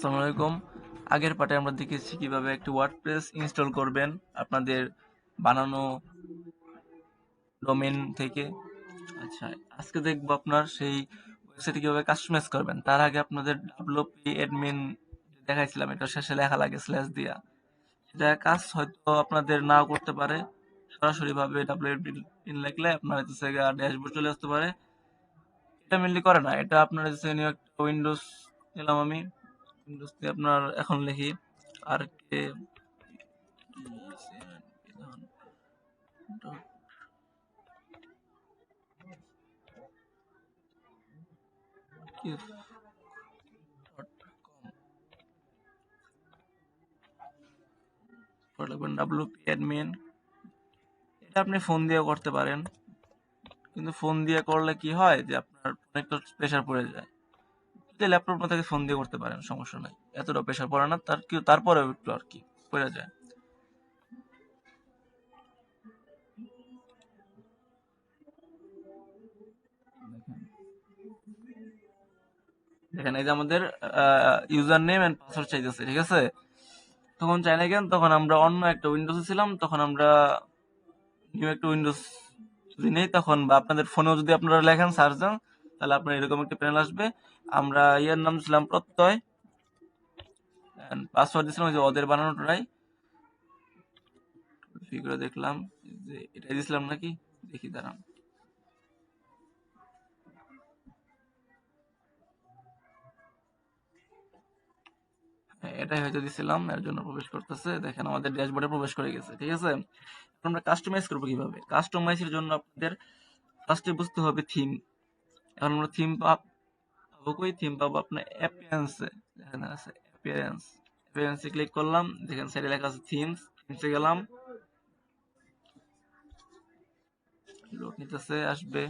আসসালামু আলাইকুম আগের পার্টে আমরা দেখেছি কীভাবে একটি ওয়ার্ডপ্রেস ইনস্টল করবেন আপনাদের বানানো ডোমেন থেকে। আচ্ছা আজকে দেখব আপনার সেই ওয়েবসাইটে কীভাবে কাস্টমাইজ করবেন। তার আগে আপনাদের ডাব্লিউপি অ্যাডমিন দেখাইছিলাম, এটা শেষে লেখা লাগে স্ল্যাশ দিয়া। এটা কাজ হয়তো আপনাদের নাও করতে পারে। সরাসরি ভাবে ডাব্লিউপি পিন লিখলে আপনার হচ্ছে ড্যাশবোর্ড চলে আসতে পারে। এটা মেনলি করে না, এটা আপনার হচ্ছে নিউ একটা উইন্ডোজ নিলাম আমি। দিয়ে আপনার এখন লিখি। আর কে ডাব্লিউপি অ্যাডমিন এটা আপনি ফোন দিয়ে করতে পারেন। কিন্তু ফোন দিয়ে করলে কি হয় যে আপনার অনেকটা প্রেশার পড়ে যায়। যদি ল্যাপটপ না থেকে ফোন দিয়ে করতে পারেন, সমস্যা নাই। এতটা প্রেশার পড়ে না, তার কি তারপরেও একটু আর কি, পড়ে যায়। দেখেন। এই যে আমাদের ইউজার নেম এন্ড পাসওয়ার্ড চাইতেছে, ঠিক আছে? তখন চাই না কেন তখন আমরা অন্য একটা উইন্ডোজে ছিলাম, তখন আমরা নিউ একটা উইন্ডোজ যদি নেই, তখন বা আপনাদের ফোনেও যদি আপনারা লেখেন সার্চ দেন তাহলে আপনার এরকম একটা প্যানেল আসবে। আমরা ইয়ার নাম ছিলাম প্রত্যয়। পাসওয়ার্ড দিয়েছিলাম ওই যে ওদের বানানোটাই। ফিগুলো দেখলাম যে এটাই দিয়েছিলাম নাকি? দেখি দাঁড়ান। হ্যাঁ, এটাই হয়তো দিছিলাম এর জন্য প্রবেশ করতেছে। দেখেন আমাদের ড্যাশবোর্ডে প্রবেশ করে গেছে ঠিক আছে? আমরা কাস্টমাইজ করব কীভাবে? কাস্টমাইজের জন্য আপনাদের ফার্স্টে বুঝতে হবে থিম এখন আমরা থিম পাবো কই থিম পাবো আপনার অ্যাপিয়ারেন্সে এখানে আছে অ্যাপিয়ারেন্স অ্যাপিয়ারেন্সে ক্লিক করলাম, দেখেন সাইডে লেখা আছে থিমস থিমসে গেলাম। লোড নিতেছে, আসবে।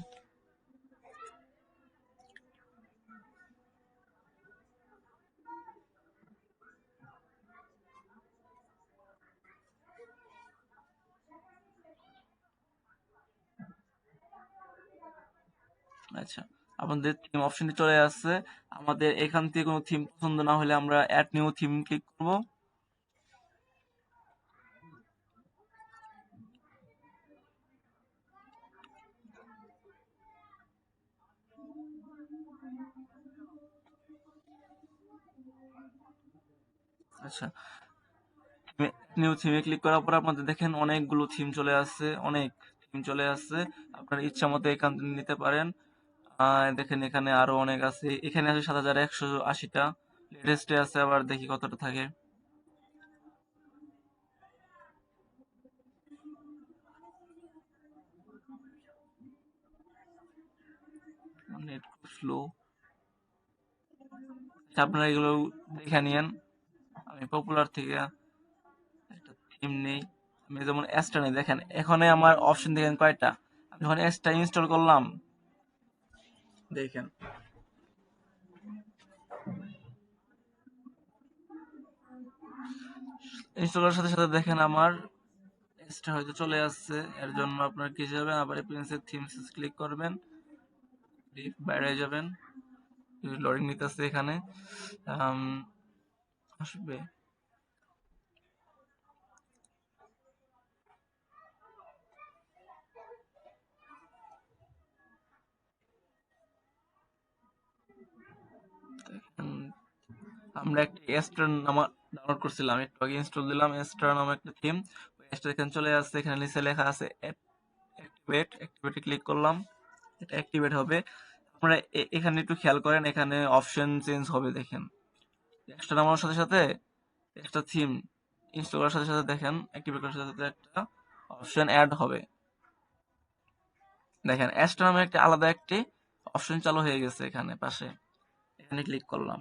আচ্ছা। আমাদের থিম অপশনটি চলে আসছে। আমাদের এখান থেকে কোনো থিম পছন্দ না হলে আমরা অ্যাড নিউ থিম ক্লিক করব। আচ্ছা। নিউ থিমে ক্লিক করার পর আপনাদের দেখেন অনেকগুলো থিম চলে আসছে, অনেক থিম চলে আসছে। আপনার ইচ্ছা মতো এখান থেকে নিতে পারেন। দেখেন এখানে আরও অনেক আছে। এখানে আছে সাত হাজার একশো আশিটা। লেটেস্টে আছে, আবার দেখি কতটা থাকে। স্লো আপনারা এগুলো দেখে নিয়েন। আমি পপুলার থেকে একটা থিম নেই। আমি যেমন এসটা নেই, দেখেন এখানে আমার অপশন দেখেন কয়টা। আমি যখন এসটা ইনস্টল করলাম দেখেন। ইনস্টল সাথে সাথে দেখেন আমার এসটা হয়তো চলে আসছে। এর জন্য আপনার কি যাবেন? আবার প্রিন্সের থিমস ক্লিক করবেন। বাইরে যাবেন। লোডিং নিতেছে এখানে। আসবে। আমরা একটা এস্টার নাম ডাউনলোড করছিলাম, একটু আগে ইনস্টল দিলাম এস্টার নামে একটা থিম এস্টার এখানে চলে আসছে, এখানে নিচে লেখা আছে অ্যাক্টিভেট অ্যাক্টিভেটে ক্লিক করলাম, এটা অ্যাক্টিভেট হবে। আপনারা এখানে একটু খেয়াল করেন, এখানে অপশন চেঞ্জ হবে, দেখেন। এক্সট্রা নামানোর সাথে সাথে একটা থিম ইনস্টল করার সাথে সাথে দেখেন অ্যাক্টিভেট করার সাথে সাথে একটা অপশন অ্যাড হবে। দেখেন এক্সট্রা নামে একটা আলাদা একটি অপশন চালু হয়ে গেছে এখানে, পাশে। এখানে ক্লিক করলাম।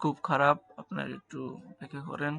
খুব খারাপ আপনার একটু অপেক্ষা করেন।